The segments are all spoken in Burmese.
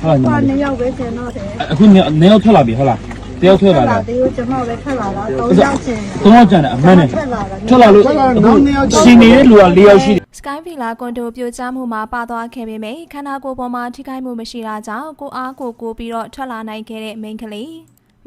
ဟုတ်လားညီမပါလေးနှစ်ယောက်ပဲကျန်တော့တယ်အခုနေနေရောက်ထွက်လာပြီဟုတ်လားတယောက်ထွက်လာလားတေးကိုကျွန်မပဲထွက်လာတာ၃ယောက်ကျန်သုံးယောက်ကျန်တယ်အမှန်နဲ့ထွက်လာတာထွက်လာလို့အခုရှင်နေတဲ့လူက၄ယောက်ရှိတယ် Sky Villa ကွန်ဒိုပြိုကျမှုမှာပါသွားခဲ့ပေမယ့်ခန္ဓာကိုယ်ပေါ်မှာထိခိုက်မှုမရှိတာကြောင့်ကိုအားကိုကိုပြီးတော့ထွက်လာနိုင်ခဲ့တဲ့မိန်းကလေး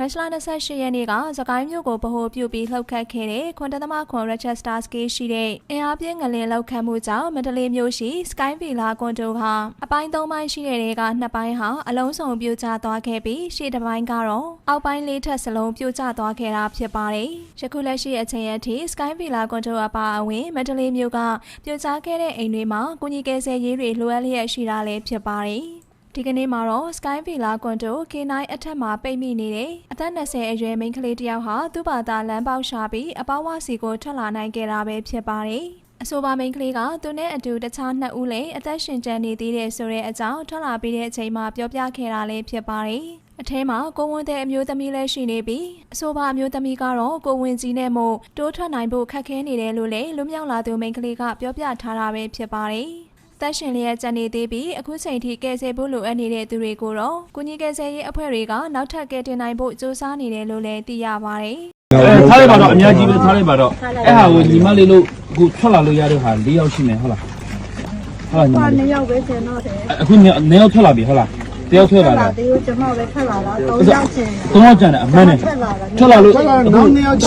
မတ်လ28ရက်နေ့ကစကိုင်းမြို့ကိုဗဟိုပြုပြီးလှုပ်ခတ်ခဲ့တဲ့ခွန်တသမခွန် Rochester Ski ရှိတဲ့အင်အားပြင်းငလင်လှုပ်ခတ်မှုကြောင့်မန္တလေးမြို့ရှိ Sky Villa ကွန်ဒိုဟာအပိုင်း၃ပိုင်းရှိတဲ့တွေကနှစ်ပိုင်းဟာအလုံးစုံပြိုကျသွားခဲ့ပြီးရှေ့တစ်ပိုင်းကတော့အောက်ပိုင်းလေးထပ်စလုံးပြိုကျသွားခဲ့တာဖြစ်ပါတယ်။ယခုလက်ရှိအချိန်အထိ Sky Villa ကွန်ဒိုအပါအဝင်မန္တလေးမြို့ကပြိုကျခဲ့တဲ့အိမ်တွေမှာကုညီကယ်ဆယ်ရေးတွေလိုအပ်လျက်ရှိတာလည်းဖြစ်ပါတယ်။ ဒီကနေ့မှာတော့ Sky Villa ကွန်ဒို K9 အထက်မှာပိတ်မိနေတယ်။အသက်20အရွယ်မိန်းကလေးတစ်ယောက်ဟာသူ့ဘာသာလမ်းပေါက်ရှာပြီးအပေါဝါစီကိုထွက်လာနိုင်ခဲ့တာပဲဖြစ်ပါတယ်။အဆိုပါမိန်းကလေးကသူနဲ့အတူတခြားနှစ်ဦးလည်းအသက်ရှင်ကျန်နေသေးတယ်ဆိုတဲ့အကြောင်းထွက်လာပြီးတဲ့အချိန်မှာပြောပြခဲ့တာလည်းဖြစ်ပါတယ်။အထဲမှာကိုဝင်းတဲ့အမျိုးသမီးလည်းရှိနေပြီးအဆိုပါအမျိုးသမီးကတော့ကိုဝင်းကြီးနဲ့မို့တိုးထွက်နိုင်ဖို့ခက်ခဲနေတယ်လို့လည်းလူမြောက်လာသူမိန်းကလေးကပြောပြထားတာပဲဖြစ်ပါတယ်။ သက်ရှင်လျက်ကြံနေသေးပြီးအခုချိန်ထိကယ်ဆယ်ဖို့လိုအပ်နေတဲ့သူတွေကိုတော့ကုညီကယ်ဆယ်ရေးအဖွဲ့တွေကနောက်ထပ်ကယ်တင်နိုင်ဖို့စူးစမ်းနေတယ်လို့လည်းသိရပါတယ်။အဲထားလိုက်ပါတော့အများကြီးပဲထားလိုက်ပါတော့အဲ့ဟာကိုညီမလေးလို့အခုထွက်လာလို့ရတဲ့ဟာ၄ယောက်ရှိမယ်ဟုတ်လားဟုတ်လားညီမပါလေးနှစ်ယောက်ပဲကျန်တော့တယ်အခုနေနေရောက်ထွက်လာပြီဟုတ်လား တယောက်ထွက်လာလား တေးကိုကျွန်မပဲထွက်လာတာ၃ယောက်ကျန် သုံးယောက်ကျန်တယ်အမှန်နဲ့ ထွက်လာတာ ထွက်လာလို့အခု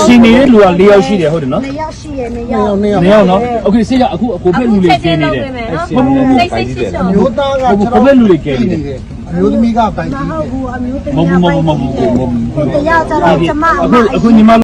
ရှင်နေတဲ့လူက၄ယောက်ရှိတယ်ဟုတ်တယ်နော် နှစ်ယောက်ရှိရဲ့နှစ်ယောက် နေရောက်နော်โอเคဆေးရအခုအကိုဖက်လူလေးကျင်းနေတယ်ဟုတ်ဟုတ်ဟုတ် စိတ်စိတ်ရှိရှိ မျိုးသားက ကိုဖက်လူလေးကျင်းနေတယ် အမျိုးသမီးကပိုင် မ ကြီး ဟုတ်ဘူးအမျိုးသမီး မဟုတ်ဘူးမဟုတ်ဘူးမဟုတ်ဘူးမဟုတ်ဘူး ကိုတရားကြတော့ကျွန်မအမ အခုအခုညီမ